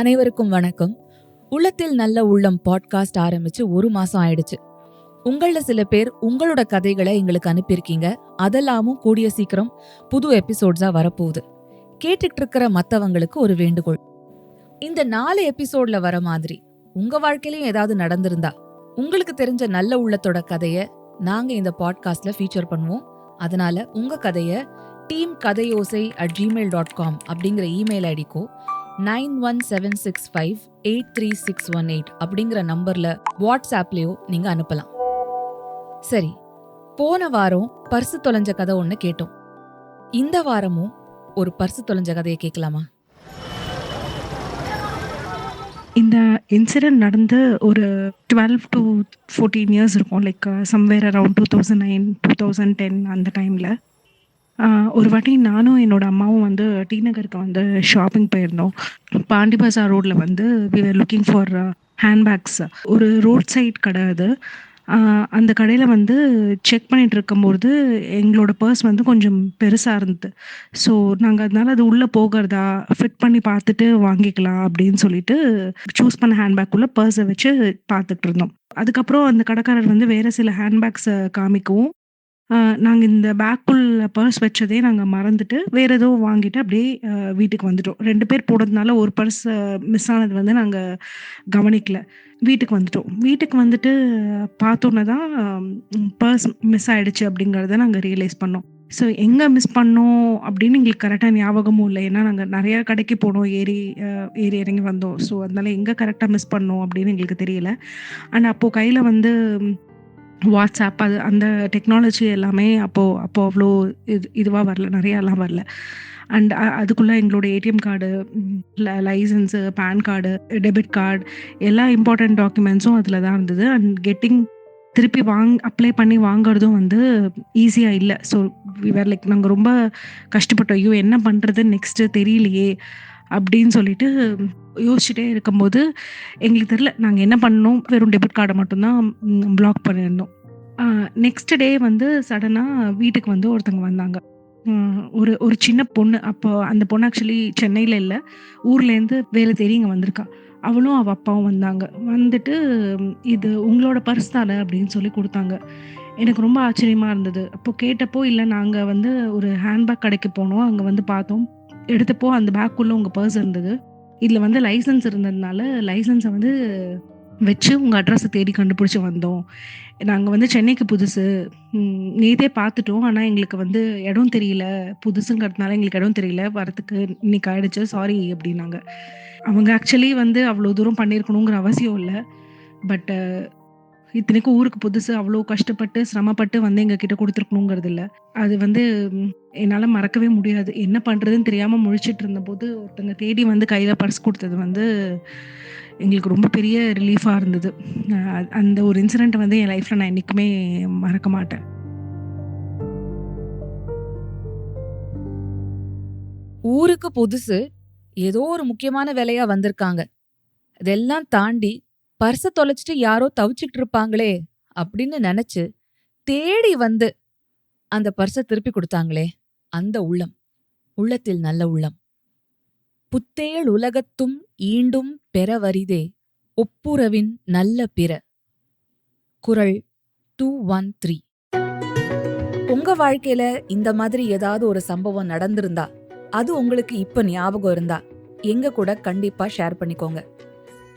அனைவருக்கும் வணக்கம். உள்ளத்தில் நல்ல உள்ளம் பாட்காஸ்ட் ஆரம்பிச்சு ஒரு மாசம் ஆயிடுச்சு. உங்கள சில பேர் உங்களோட கதைகளை எங்களுக்கு அனுப்பியிருக்கீங்க. அதெல்லாமும் கூடிய சீக்கிரம் புது எபிசோட்ஸா வரப்போகுது. கேட்டுட்டு இருக்கிற மத்தவங்களுக்கு ஒரு வேண்டுகோள். இந்த நாலு எபிசோட்ல வர மாதிரி உங்க வாழ்க்கையிலயும் ஏதாவது நடந்திருந்தா உங்களுக்கு தெரிஞ்ச நல்ல உள்ளத்தோட கதையை நாங்க இந்த பாட்காஸ்ட்ல ஃபீச்சர் பண்ணுவோம். அதனால உங்க கதையை team Kathaiyosai at Gmail dot com அப்படிங்கிற email ஐடிக்கோ nine one seven six five eight three six one eight அப்படிங்கிற நம்பரில் வாட்ஸ்ஆப்லேயோ நீங்கள் அனுப்பலாம். சரி போன வாரம் பர்சு தொலைஞ்ச கதை ஒன்று கேட்டோம். இந்த வாரமும் ஒரு பர்சு தொலைஞ்ச கதையை கேட்கலாமா? இந்த இன்சிடென்ட் நடந்து ஒரு டுவெல் டு ஃபோர்டீன் இயர்ஸ் இருக்கும். Like somewhere around two thousand nine two thousand ten அந்த டைமில் ஒரு வாட்டி நானும் என்னோட அம்மாவும் வந்து டி நகருக்கு வந்து ஷாப்பிங் போயிருந்தோம். பாண்டி பஜார் ரோட்டில் வந்து we are looking for handbags ஒரு ரோட் சைட் கடை அது. அந்த கடையில் வந்து செக் பண்ணிட்டு இருக்கும்போது எங்களோட பர்ஸ் வந்து கொஞ்சம் பெருசாக இருந்தது. ஸோ நாங்கள் அதனால அது உள்ளே போகிறதா ஃபிட் பண்ணி பார்த்துட்டு வாங்கிக்கலாம் அப்படின்னு சொல்லிட்டு சூஸ் பண்ண ஹேண்ட்பேக்குள்ளே பர்ஸை வச்சு பார்த்துட்டு இருந்தோம். அதுக்கப்புறம் அந்த கடைக்காரர் வந்து வேறு சில ஹேண்ட்பேக்ஸை காமிக்கவும் நாங்கள் இந்த பேக்குள்ள பர்ஸ் வச்சதே நாங்கள் மறந்துட்டு வேறு ஏதோ வாங்கிட்டு அப்படியே வீட்டுக்கு வந்துட்டோம். ரெண்டு பேர் போனதுனால ஒரு பர்ஸ் மிஸ் ஆனது வந்து நாங்கள் கவனிக்கல. வீட்டுக்கு வந்துட்டோம். வீட்டுக்கு வந்துட்டு பார்த்தோன்னே தான் பர்ஸ் மிஸ் ஆயிடுச்சு அப்படிங்கிறத நாங்கள் ரியலைஸ் பண்ணோம். ஸோ எங்கே மிஸ் பண்ணோம் அப்படின்னு எங்களுக்கு கரெக்டாக ஞாபகமும் இல்லை. ஏன்னா நாங்கள் நிறையா கடைக்கு போனோம் ஏறி அஹ், ஏறி இறங்கி வந்தோம். ஸோ அதனால எங்கே கரெக்டாக மிஸ் பண்ணோம் அப்படின்னு எங்களுக்கு தெரியல. அண்ட் அப்போது கையில் வந்து வாட்ஸ்அப் அது அந்த டெக்னாலஜி எல்லாமே அப்போது அப்போது அவ்வளோ இது இதுவாக வரல நிறையாலாம் வரல. அண்ட் அதுக்குள்ளே எங்களோட ATM card license PAN card debit card எல்லா இம்பார்ட்டண்ட் டாக்குமெண்ட்ஸும் அதில் தான் இருந்தது. அண்ட் கெட்டிங் திருப்பி வாங் அப்ளை பண்ணி வாங்குறதும் வந்து ஈஸியாக இல்லை. ஸோ வேறு லைக் நாங்கள் ரொம்ப கஷ்டப்பட்டோம். ஐயோ என்ன பண்ணுறது நெக்ஸ்ட்டு தெரியலையே. அப்படின்னு சொல்லிட்டு யோசிச்சுட்டே இருக்கும்போது எங்களுக்கு தெரியல நாங்கள் என்ன பண்ணோம் வெறும் டெபிட் கார்டை மட்டும்தான் பிளாக் பண்ணியிருந்தோம். நெக்ஸ்ட் டே வந்து சடனாக வீட்டுக்கு வந்து ஒருத்தங்க வந்தாங்க. ஒரு ஒரு சின்ன பொண்ணு. அப்போ அந்த பொண்ணு ஆக்சுவலி சென்னையில் இல்லை. ஊர்லேருந்து வேலை தேடி இங்கே வந்திருக்கா. அவளும் அவள் அப்பாவும் வந்தாங்க. வந்துட்டு இது உங்களோட பர்ஸ் தானே? அப்படின்னு சொல்லி கொடுத்தாங்க. எனக்கு ரொம்ப ஆச்சரியமாக இருந்தது. அப்போ கேட்டப்போ இல்லை நாங்கள் வந்து ஒரு ஹேண்ட்பேக் கடைக்கு போனோம். அங்கே வந்து பார்த்தோம். எடுத்தப்போ அந்த பேக்குள்ளே உங்கள் பர்ஸ் இருந்தது. இதில் வந்து லைசன்ஸ் இருந்ததுனால லைசன்ஸை வந்து வச்சு உங்கள் அட்ரஸை தேடி கண்டுபிடிச்சி வந்தோம். நாங்கள் வந்து சென்னைக்கு புதுசு. நேதே நேத்தே பார்த்துட்டோம் ஆனால் எங்களுக்கு வந்து இடம் தெரியல. புதுசுங்கிறதுனால எங்களுக்கு இடம் தெரியல. வரத்துக்கு இன்னைக்கு ஆயிடுச்சு. சாரி அப்படின்னாங்க. அவங்க ஆக்சுவலி வந்து அவ்வளோ தூரம் பண்ணியிருக்கணுங்கிற அவசியம் இல்லை. பட்டு இத்தனைக்கும் ஊருக்கு புதுசு அவ்வளோ கஷ்டப்பட்டு சிரமப்பட்டு வந்து எங்க கிட்ட கொடுத்துருக்கணுங்கிறது இல்லை அது வந்து என்னால் என்னால மறக்கவே முடியாது. என்ன பண்றதுன்னு தெரியாம முழிச்சிட்டு இருந்தபோது ஒருத்தங்க தேடி வந்து கையில பர்ஸ் கொடுத்தது வந்து எங்களுக்கு ரொம்ப பெரிய ரிலீஃபா இருந்தது. அந்த ஒரு இன்சிடென்ட் வந்து என் லைஃப்ல நான் என்னைக்குமே மறக்க மாட்டேன். ஊருக்கு புதுசு ஏதோ ஒரு முக்கியமான வேலையா வந்திருக்காங்க. இதெல்லாம் தாண்டி பர்ஸ தொலைச்சிட்டு யாரோ தவிச்சிட்டு இருப்பாங்களே அப்படின்னு நினைச்சு தேடி வந்து அந்த பர்ஸ திருப்பி கொடுத்தாங்களே அந்த உள்ளம். உள்ளத்தில் நல்ல உள்ளம். புத்தேள் உலகத்தும் ஈண்டும் பெறவரிதே ஒப்புரவின் நல்ல பிற. குரல் டூ ஒன் த்ரீ. உங்க வாழ்க்கையில இந்த மாதிரி ஏதாவது ஒரு சம்பவம் நடந்திருந்தா அது உங்களுக்கு இப்ப ஞாபகம் இருந்தா எங்க கூட கண்டிப்பா ஷேர் பண்ணிக்கோங்க.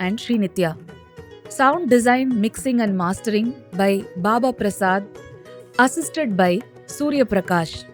and Srinitya. Sound design, mixing, and mastering by Baba Prasad, assisted by Surya Prakash.